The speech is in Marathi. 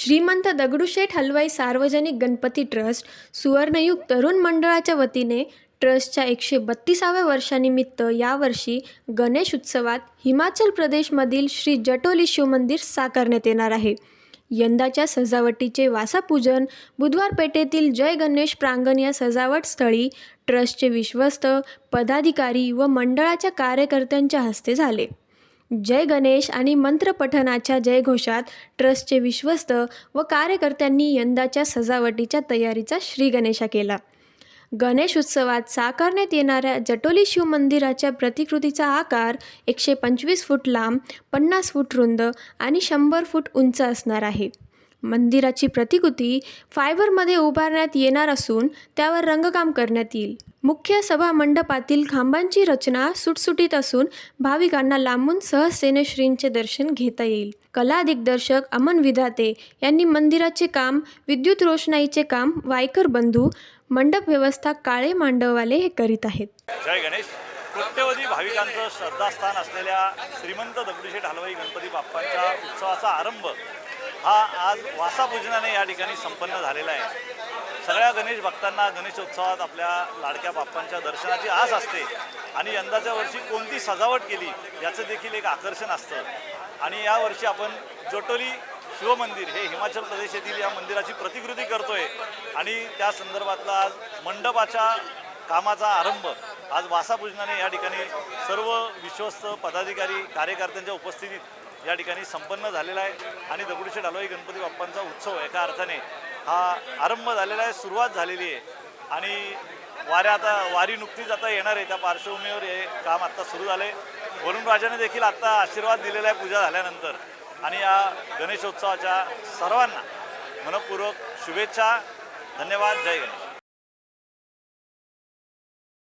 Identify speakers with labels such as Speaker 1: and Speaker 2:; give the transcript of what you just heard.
Speaker 1: श्रीमंत दगडूशेठ हलवाई सार्वजनिक गणपती ट्रस्ट सुवर्णयुग तरुण मंडळाच्या वतीने ट्रस्टच्या एकशे बत्तीसाव्या वर्षानिमित्त यावर्षी गणेश उत्सवात हिमाचल प्रदेशमधील श्री जटोली शिवमंदिर साकारण्यात येणार आहे. यंदाच्या सजावटीचे वासापूजन बुधवार पेठेतील जय गणेश प्रांगण या सजावट स्थळी ट्रस्टचे विश्वस्त पदाधिकारी व मंडळाच्या कार्यकर्त्यांच्या हस्ते झाले. जय गणेश आणि मंत्रपठणाच्या जयघोषात ट्रस्टचे विश्वस्त व कार्यकर्त्यांनी यंदाच्या सजावटीच्या तयारीचा श्रीगणेशा केला. गणेश उत्सवात साकारण्यात येणाऱ्या जटोली शिव मंदिराच्या प्रतिकृतीचा आकार एकशे पंचवीस फूट लांब पन्नास फूट रुंद आणि शंभर फूट उंच असणार आहे. मंदिराची प्रतिकृती फायबरमध्ये उभारण्यात येणार असून त्यावर रंगकाम करण्यात येईल. मुख्य सभा मंडपातील खांबांची रचना सुटसुटीत असून भाविकांना लांबून सहजतेने श्रींचे दर्शन घेता येईल. कला दिग्दर्शक अमन विधाते यांनी मंदिराचे काम विद्युत रोषणाईचे काम वायकर बंधू मंडप व्यवस्था काळे मांडववाले हे करीत आहेत.
Speaker 2: जय गणेश. कोट्यवधी भाविकांचं श्रद्धास्थान असलेल्या श्रीमंत दगडूशेठ हलवाई गणपती बाप्पांच्या उत्सवाचा आरंभ हा आज वासापूजनाने या ठिकाणी संपन्न झालेला आहे. सगळ्या गणेश भक्तांना गणेशोत्सवात आपल्या लाडक्या बाप्पांच्या दर्शनाची आस असते आणि यंदाच्या वर्षी कोणती सजावट केली याचं देखील एक आकर्षण असतं. आणि यावर्षी आपण जोटोली शिवमंदिर हे हिमाचल प्रदेश येथील या मंदिराची प्रतिकृती करतोय. आणि त्या संदर्भातला आज मंडपाच्या कामाचा आरंभ आज वासापूजनाने या ठिकाणी सर्व विश्वस्त पदाधिकारी कार्यकर्त्यांच्या उपस्थितीत या ठिकाणी संपन्न झालेला आहे. आणि दगडूशेठ हलवाई गणपती बाप्पांचा उत्सव एका अर्थाने. हा आरंभ झालेला आहे सुरुवात झालेली आहे. आणि वाऱ्या आता वारी नुकतीच आता येणार आहे. त्या पार्श्वभूमीवर हे काम आत्ता सुरू झालं आहे वरुण राजाने देखील आत्ता आशीर्वाद दिलेला आहे पूजा झाल्यानंतर. आणि या गणेशोत्सवाच्या सर्वांना मनपूर्वक शुभेच्छा. धन्यवाद. जय गणेश.